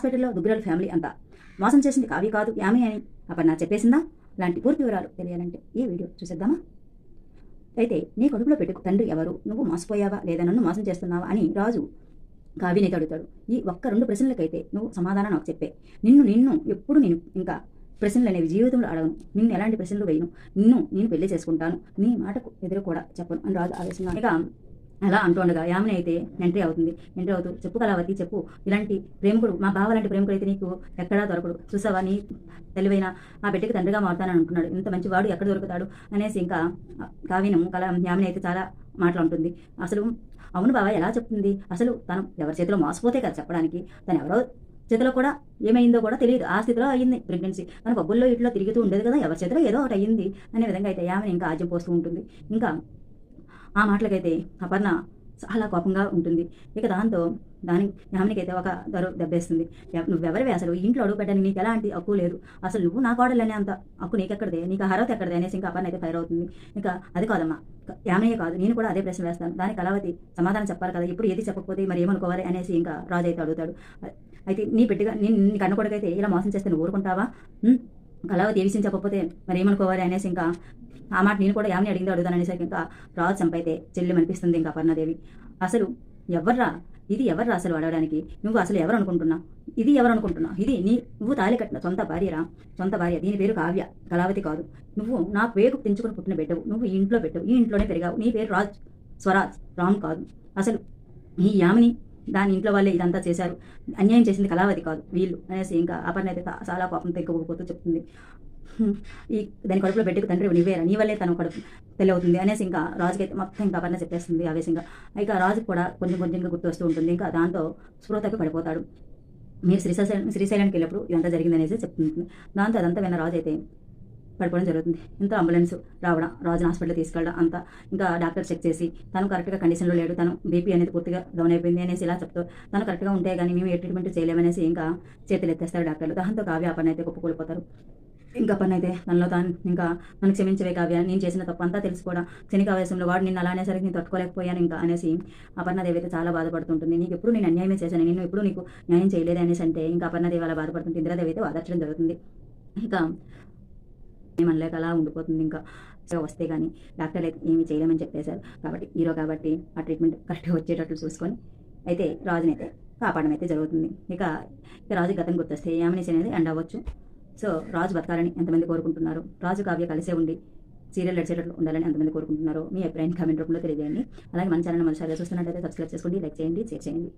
హాస్పిటల్లో దుగ్గిరాల ఫ్యామిలీ అంతా. మోసం చేసింది కావి కాదు యామి అని. అపర్ణ చెప్పేసిందా? లాంటి పూర్తి వివరాలు తెలియాలంటే ఈ వీడియో చూసేద్దామా? అయితే నీ కడుపులో పెట్టుకు తండ్రి ఎవరు? నువ్వు మోసపోయావా లేదా? నన్ను మోసం చేస్తున్నావా అని రాజు కావ్యనైతే అడుగుతాడు. ఈ ఒక్క రెండు ప్రశ్నలకైతే నువ్వు సమాధానం నాకు చెప్పే. నిన్ను నిన్ను ఎప్పుడు నేను ఇంకా ప్రశ్నలు అనేవి జీవితంలో అడగను. నిన్ను ఎలాంటి ప్రశ్నలు వేయను? నిన్ను నేను పెళ్ళి చేసుకుంటాను. నీ మాటకు ఎదురు కూడా చెప్పను అని రాజు ఆవేశంగా. ఇక అలా అంటుండగా యామిని అయితే ఎంట్రీ అవుతుంది ఎంట్రీ అవుతూ చెప్పు కళావతి చెప్పు. ఇలాంటి ప్రేమికుడు మా బావ లాంటి ప్రేమికుడు అయితే నీకు ఎక్కడా దొరకడు. చూసావా నీ తెలివైన ఆ బిడ్డకి తండ్రిగా మారుతానని అనుకున్నాడు. ఇంత మంచి వాడు ఎక్కడ దొరుకుతాడు? అనేసి ఇంకా కావ్యం కళ యామిని అయితే చాలా మాటలు ఉంటుంది అసలు అవును బావ ఎలా చెప్తుంది? అసలు తను ఎవరి చేతిలో మోసపోతే కదా చెప్పడానికి? తను ఎవరో చేతిలో కూడా ఏమైందో కూడా తెలియదు. ఆ స్థితిలో అయ్యింది ప్రెగ్నెన్సీ. తన పబ్బుల్లో ఇట్లో తిరుగుతూ ఉండేది కదా ఎవరి చేతిలో ఏదో ఒకటి అయ్యింది. అనే విధంగా అయితే యామిని ఇంకా ఆజ్యం పోస్తూ ఉంటుంది. ఇంకా ఆ మాటలకైతే అపర్ణ చాలా కోపంగా ఉంటుంది. ఇక దాంతో దాని యామినికైతే ఒక దరు దెబ్బేస్తుంది. ఎవ- నువ్వెవరివే అసలు? ఇంట్లో అడుగు పెట్టడానికి నీకు ఎలాంటి హక్కు లేదు. అసలు నువ్వు నా కోడలనే అంత హక్కు నీకెక్కడదే? నీకు అర్హత ఎక్కడదే అనేసి ఇంకా అపర్ణ అయితే ఫైర్ అవుతుంది ఇంకా అది కాదమ్మా. యామయ్య కాదు. నేను కూడా అదే ప్రశ్న వేస్తాను. దానికి కళావతి సమాధానం చెప్పాలి కదా. ఇప్పుడు ఏది చెప్పకపోతే మరి ఏమనుకోవాలి అనేసి ఇంకా రాజు అయితే అడుగుతాడు. అయితే నీ బిడ్డగా నేను నీ కన్న కొడుకైతే ఇలా మోసం చేస్తే నువ్వు ఊరుకుంటావా? కళావతి ఏ విషయం చెప్పకపోతే మరి ఏమనుకోవాలి అనేసి ఇంకా ఆ మాట నేను కూడా ఏమని అడిగిందో అడుగుతాను అనేసరికి ఇంకా రాజు చంపైతే చెల్లి అనిపిస్తుంది ఇంకా అపర్ణాదేవి అసలు ఎవర్రా? ఇది ఎవర్రా అసలు అడగడానికి నువ్వు అసలు ఎవరు అనుకుంటున్నావు ఇది ఎవరు అనుకుంటున్నావు ఇది నీ నువ్వు తాళి కట్టిన సొంత భార్యరా? సొంత భార్య దీని పేరు కావ్య కళావతి కాదు. నువ్వు నా పేరు తెంచుకుని పుట్టిన బిడ్డవు. నువ్వు ఈ ఇంట్లో పెట్టవు ఈ ఇంట్లోనే పెరిగావు. నీ పేరు రాజ్ స్వరాజ్ రామ్ కాదు. అసలు ఈ యామిని దాని ఇంట్లో వాళ్ళే ఇదంతా చేశారు. అన్యాయం చేసింది కళావతి కాదు వీళ్ళు అనేసి ఇంకా అపర్ణ అయితే చాలా కోపంతో ఎక్కువపోతూ చెప్తుంది. ఈ దాని కడుపులో బిడ్డకు తండ్రి నీవేరా నీ వల్లే తను కడుపు తెలియవుతుంది అనేసి ఇంకా రాజుకి అయితే మొత్తం ఇంకా అపర్ణ చెప్పేస్తుంది ఆవేశంగా. ఇక రాజుకు కూడా కొంచెం కొంచెంగా గుర్తు వస్తూ ఉంటుంది. ఇంకా దాంతో స్పృహతకు పడిపోతాడు. మీరు శ్రీశైలం శ్రీశైలానికి వెళ్ళినప్పుడు ఇదంతా జరిగిందనేసి చెప్తుంది. దాంతో అదంతా విన్న రాజు అయితే పడిపోవడం జరుగుతుంది. ఇంత అంబులెన్స్ రావడం రాజుని హాస్పిటల్ తీసుకెళ్ళడం అంతా ఇంకా డాక్టర్ చెక్ చేసి తను కరెక్ట్గా కండిషన్లో లేడు తను బీపీ అనేది పూర్తిగా డౌన్ అయిపోయింది అనేసి ఇలా చెప్తూ తను కరెక్ట్గా ఉంటే కానీ మేము ఏ ట్రీట్మెంట్ చేయలేమనేసి ఇంకా చేతులు ఎత్తేస్తారు డాక్టర్లు. దాంతో కావ్య పని అయితే కోల్పోతారు ఇంకా పని అయితే తనలో తాను ఇంకా నన్ను క్షమించవే కావ్య నేను చేసిన తప్పంతా అంతా తెలిసి కూడా క్షణికావేశంలో వాడు నిన్ను అలానే సరికి నేను తట్టుకోలేకపోయాను ఇంకా అనేసి అపర్ణదేవి అయితే చాలా బాధపడుతుంటుంది. నీకు ఎప్పుడు నేను అన్యాయమే చేశాను నేను ఎప్పుడు నీకు న్యాయం చేయలేదు అనేసి అంటే ఇంకా అపర్ణదేవి అలా బాధపడుతుంది ఇంద్రాదేవి అయితే వాదర్చడం జరుగుతుంది. ఇంకా ఏమనలేక అలా ఉండిపోతుంది ఇంకా. వస్తే కానీ డాక్టర్లు అయితే ఏమీ చేయలేమని చెప్పేశారు కాబట్టి హీరో కాబట్టి ఆ ట్రీట్మెంట్ కరెక్ట్గా వచ్చేటట్లు చూసుకొని అయితే రాజుని అయితే కాపాడడం అయితే జరుగుతుంది. ఇక ఇక రాజు గతం గుర్తొస్తే యామినేషన్ అనేది ఎండ్ అవ్వచ్చు. సో రాజు బతకాలని ఎంతమంది కోరుకుంటున్నారు? రాజు కావ్య కలిసే ఉండి సీరియల్ నడిచేటట్లు ఉండాలని ఎంతమంది కోరుకుంటున్నారో మీ అభిప్రాయం కామెంట్ రూపంలో తెలియజేయండి. అలాగే మన ఛానల్ మొదటిసారిగా చూస్తున్నట్లయితే సబ్స్క్రైబ్ చేసుకోండి లైక్ చేయండి షేర్ చేయండి.